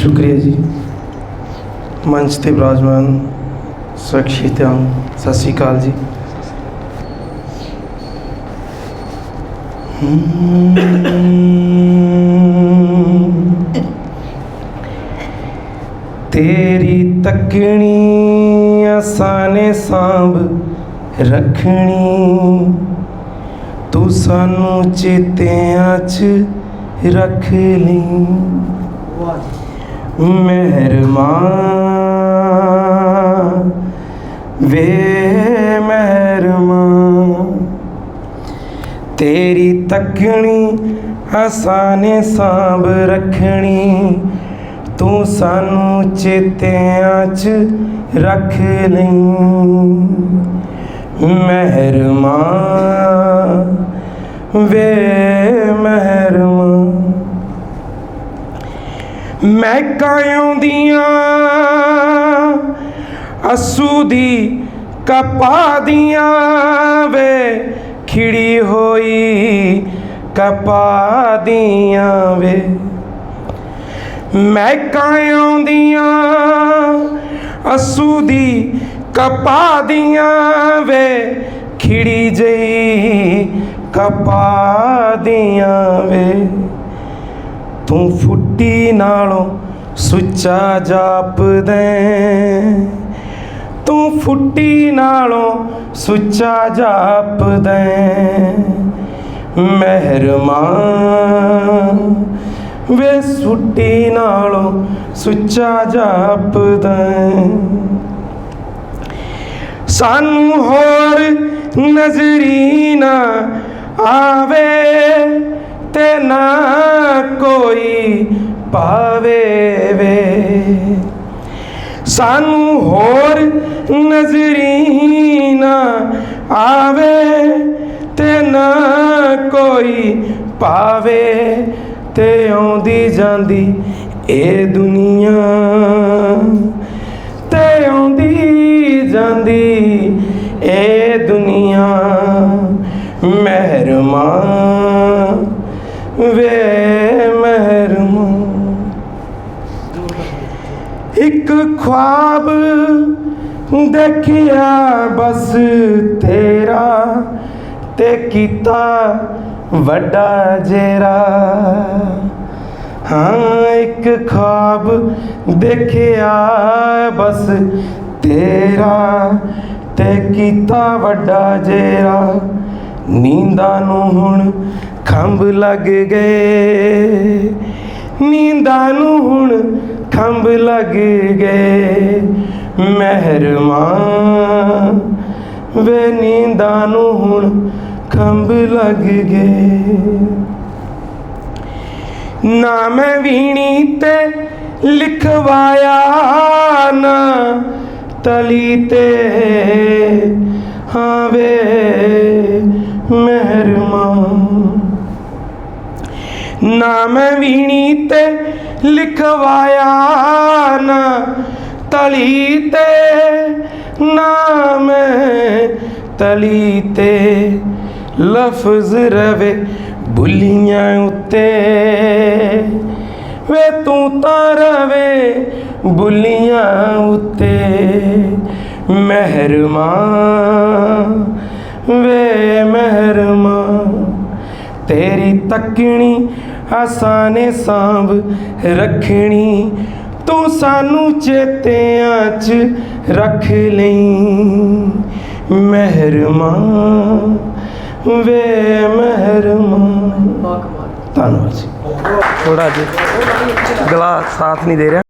ਸ਼ੁਕਰੀਆ ਜੀ ਮੰਚ ਤੇ ਬਿਰਾਜਮਾਨ ਸ਼ਖਸੀਅਤਾਂ ਸਤਿ ਸ਼੍ਰੀ ਅਕਾਲ ਜੀ ਤੇਰੀ ਤੱਕਣੀ ਆਸਾਨੇ ਸਾਂਭ ਰੱਖਣੀ ਤੂੰ ਸਾਨੂੰ ਚੇਤਿਆਂ 'ਚ ਰੱਖ ਲਈ ਮਹਿਰਮਾਨ ਵੇ ਮਹਿਰਮਾਨ ਤੇਰੀ ਤੱਕਣੀ ਆਸਾਨੇ ਸਾਂਭ ਰੱਖਣੀ ਤੂੰ ਸਾਨੂੰ ਚੇਤਿਆਂ 'ਚ ਰੱਖ ਲਈ ਮਹਿਰਮਾਨ ਵੇ ਮਹਿਰਮਾਨ ਮੈਂ ਕਾਇਉਂਦੀਆਂ ਅਸੂ ਦੀ ਕਪਾ ਦੀਆਂ ਵੇ, ਖਿੜੀ ਹੋਈ ਕਪਾ ਦੀਆਂ ਵੇ। ਮੈਂ ਕਾਇਉਂਦੀਆਂ ਅਸੂ ਦੀ ਕਪਾ ਦੀਆਂ ਵੇ, ਖਿੜੀ ਜਈ ਕਪਾ ਦੀਆਂ ਵੇ। ਤੂੰ ਫੁੱਟੀ ਨਾਲੋਂ ਸੁੱਚਾ ਜਾਪਦੇ ਤੂੰ ਫੁੱਟੀ ਨਾਲੋਂ ਸੁੱਚਾ ਜਾਪਦੇ ਮਹਿਰਮਾਨ, ਵੇ ਸੁੱਟੀ ਨਾਲੋਂ ਸੁੱਚਾ ਜਾਪਦਾ ਸਾਨੂੰ ਹੋਰ ਨਜ਼ਰੀ ਨਾ ਆਵੇ ਤੇ ਨਾ ਕੋਈ ਪਾਵੇ ਵੇ। ਸਾਨੂੰ ਹੋਰ ਨਜ਼ਰੀ ਨਾ ਆਵੇ ਤੇ ਨਾ ਕੋਈ ਪਾਵੇ ਤੇ ਆਉਂਦੀ ਜਾਂਦੀ ਇਹ ਦੁਨੀਆ। ਤੇ ਆਉਂਦੀ ਜਾਂਦੀ ਇਹ ਦੁਨੀਆ। ਮਹਿਰਮਾਨ ਵੇ ਇੱਕ ਖੁਆਬ ਦੇਖਿਆ ਬਸ ਤੇਰਾ ਤੇ ਕੀਤਾ ਵੱਡਾ ਜੇਰਾ। ਹਾਂ, ਇੱਕ ਖਾਬ ਦੇਖਿਆ ਬਸ ਤੇਰਾ ਤੇ ਕੀਤਾ ਵੱਡਾ ਜੇਰਾ। ਨੀਂਦਾਂ ਨੂੰ ਹੁਣ ਖੰਭ ਲੱਗ ਗਏ। ਨੀਂਦਾਂ ਨੂੰ ਹੁਣ ਖੰਭ ਲੱਗ ਗਏ। ਮਹਿਰਮਾਨ, ਵੇ ਨੀਂਦਾਂ ਨੂੰ ਹੁਣ ਖੰਭ ਲੱਗ ਗਏ। ਨਾ ਮੈਂ ਵੀਣੀ ਤੇ ਲਿਖਵਾਇਆ, ਨਾ ਤਲੀ ਤੇ ਨਾ ਵੀਣੀ ਤੇ ਲਿਖਵਾਇਆ ਨਾ ਤਲੀ ਤੇ ਨਾਮ ਤਲੀ ਤੇ। ਲਫ਼ਜ਼ ਰਵੇ ਬੁੱਲੀਆਂ ਉੱਤੇ। ਵੇ ਤੂੰ ਤਾਂ ਰਵੇ ਬੁੱਲੀਆਂ ਉੱਤੇ। ਮਹਿਰਮਾਨ ਵੇ ਮਹਿਰਮਾਨ ਤੇਰੀ ਤੱਕਣੀ ਆਸਾਨੇ ਸਾਂਭ ਰੱਖਣੀ ਤੂੰ ਸਾਨੂੰ ਚੇਤਿਆਂ 'ਚ ਰੱਖ ਲਈ। ਮਹਿਰਮਾਨ ਵੇ ਮਹਿਰਮਾਨ ਧੰਨਵਾਦ ਜੀ। ਥੋੜਾ ਜਿਹਾ ਗਲਾ ਸਾਥ ਨਹੀਂ ਦੇ ਰਿਹਾ।